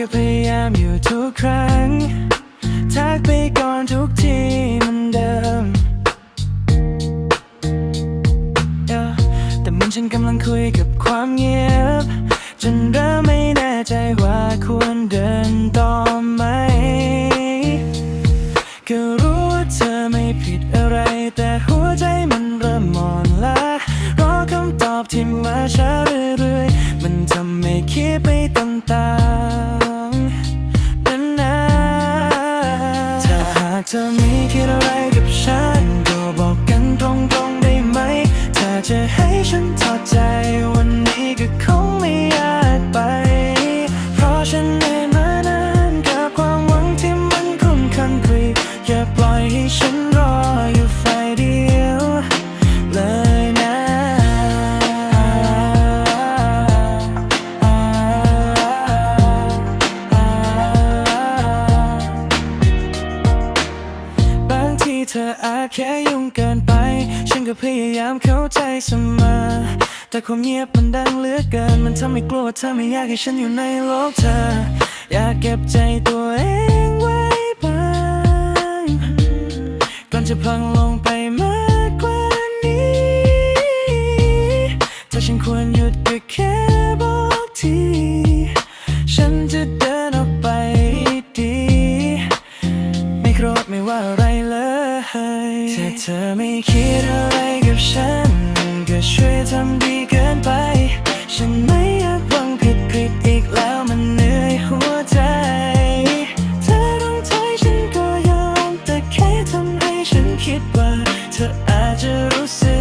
ก็พยายามอยู่ทุกครั้ง ทักไปก่อนทุกทีเหมันเดิม Yeah แต่เหมันฉันกำลังคุยกับความเงียบ จนเริ่มไม่แน่ใจว่าควรเดินต่อไหม ก็รู้ว่าเธอไม่ผิดอะไร แต่หัวใจมันเริ่มหมอนละรอคำตอบที่มาช้าเรื่อยๆ มันทำให้คิด ธออาจแค่ยุ่งเกินไป ฉันก็พยายามเข้าใจเสมอ แต่ความเงียบมันดังเหลือเกิน มันทำให้กลัวว่าเธอไม่อยากให้ฉันอยู่ในโลกเธอ อยากเก็บใจตัว ธอไม่คิดอะไรกับฉัน ก็ช่วยทำดีเกินไป ฉันไม่อยากวังผิดผิดอีกแล้วมันเหนื่อยหัวใจ เธอต้องใจฉันก็ยอม แต่แค่ทำให้ฉันคิดว่า เธออาจจะรู้สึก